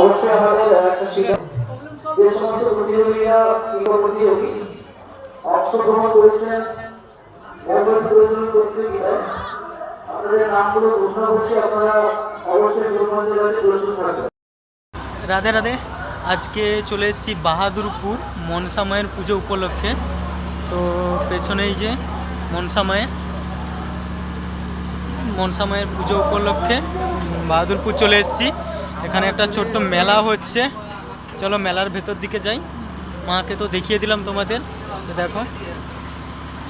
অবশ্যই আমাদের একটা যে সমস্ত প্রতিযোগীরা প্রতিযোগী অংশগ্রহণ করেছেন রাধে রাধে, আজকে চলে এসেছি বাহাদুরপুর মনসা মায়ের পুজো উপলক্ষে। তো পেছনেই যে মনসা মায়ের মনসা মায়ের পুজো উপলক্ষে বাহাদুরপুর চলে এসেছি। এখানে একটা ছোট্ট মেলা হচ্ছে। চলো মেলার ভেতর দিকে যাই। মাকে তো দেখিয়ে দিলাম তোমাদের। দেখো।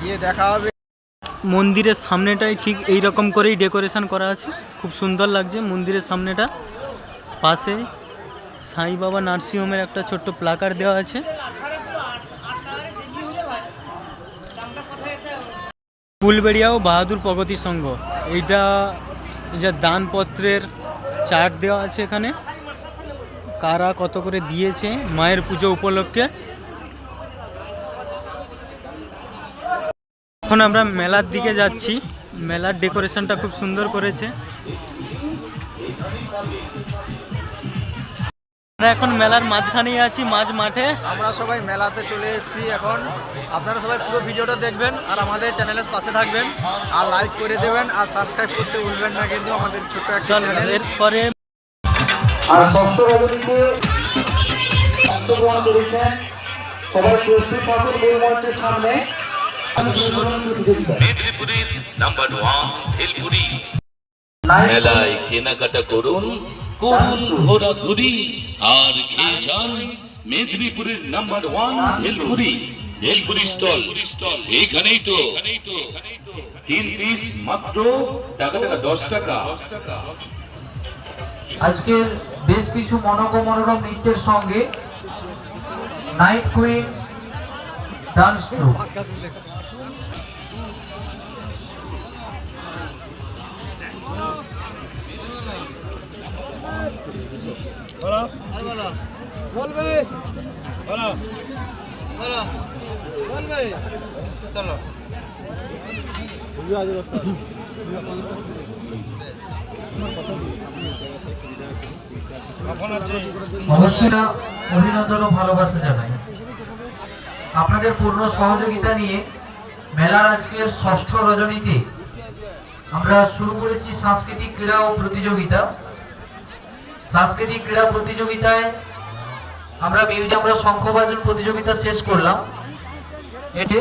গিয়ে দেখা হবে। মন্দিরের সামনেটাই ঠিক এই রকম করেই ডেকোরেশন করা আছে। খুব সুন্দর লাগছে মন্দিরের সামনেটা। পাশে সাই বাবা নার্সিংহোমের একটা ছোট্ট প্লাকার দেওয়া আছে। ফুলবেড়িয়া ও বাহাদুর প্রগতি সংঘ। এইটা এই যে দানপত্রের চার্ট দেওয়া আছে এখানে। কারা কত করে দিয়েছে মায়ের পুজো উপলক্ষে। এখন আমরা মেলার দিকে যাচ্ছি। মেলার ডেকোরেশনটা খুব সুন্দর করেছে। আমরা এখন মেলার মাঝখানেই আছি মাঝ মাঠে। আমরা সবাই মেলাতে চলে এসেছি এখন। আপনারা সবাই পুরো ভিডিওটা দেখবেন আর আমাদের চ্যানেলের পাশে থাকবেন। আর লাইক করে দেবেন আর সাবস্ক্রাইব করতে ভুলবেন না কিন্তু আমাদের ছোট্ট একটা চ্যানেল এরপরে আর ষষ্ঠ রজনীতে অংশগ্রহণ করেছেন সবাই প্রস্তুত থাকুন এই মঞ্চের সামনে মেদিনীপুরের নাম্বার ওয়ান ভেলপুরি মেলায় কেনাকাটা করুন করুন ঘোরাঘুরি আর খেয়ে যান মেদিনীপুরের number one bhelpuri bhelpuri stall. এইখানেই তো। তিন পিস মাত্র, টাকা টাকা, দশ টাকা। আজকের বেশ কিছু মনোজ্ঞ মনোরম নৃত্যের সঙ্গে নাইট কুইন ডান্স গ্রুপ অবশ্যই অভিনন্দন ও ভালোবাসা জানাই আপনাদের পূর্ণ সহযোগিতা নিয়ে মেলার আজকের ষষ্ঠ রজনীতে আমরা শুরু করেছি সাংস্কৃতিক ক্রীড়া ও প্রতিযোগিতা। সাংস্কৃতিক ক্রীড়া প্রতিযোগিতায় আমরা মিউজিয়াম আমরা শঙ্খবাজন প্রতিযোগিতা শেষ করলাম। এতে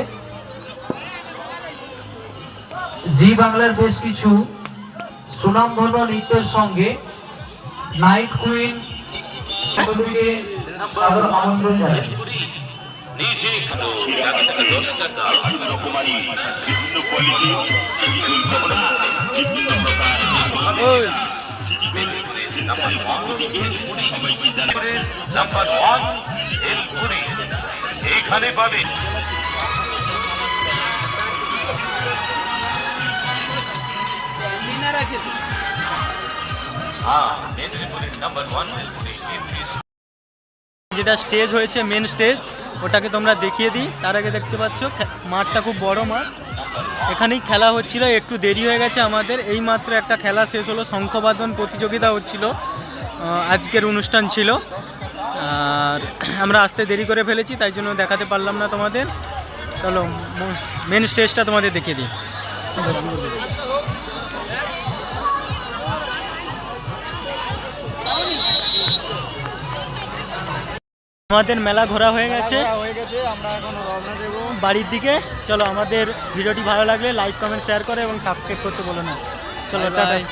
জি বাংলার বেশ কিছু সুনাম সুনামধন্য নৃত্যের সঙ্গে নাইট কুইন আমন্ত্রণ জানাই। এইখানে পাবে যেটা স্টেজ হয়েছে মেন স্টেজ ওটাকে তোমরা দেখিয়ে দিই। তার আগে দেখতে পাচ্ছ মাঠটা খুব বড় মাঠ। এখানেই খেলা হচ্ছিল, একটু দেরি হয়ে গেছে আমাদের। এই মাত্র একটা খেলা শেষ হলো, শঙ্খবাদন প্রতিযোগিতা হচ্ছিল। আজকের অনুষ্ঠান ছিল। আর আমরা আসতে দেরি করে ফেলেছি তাই জন্য দেখাতে পারলাম না তোমাদের। চলো মেন স্টেজটা তোমাদের দেখিয়ে দিই। আমাদের মেলা ঘোরা হয়ে গেছে। হয়ে গেছে আমরা এখন রওনা দেবো। বাড়ির দিকে। চলো আমাদের ভিডিওটি ভালো লাগলে লাইক কমেন্ট শেয়ার করে এবং সাবস্ক্রাইব করতে বলো না। চলো. টাটাই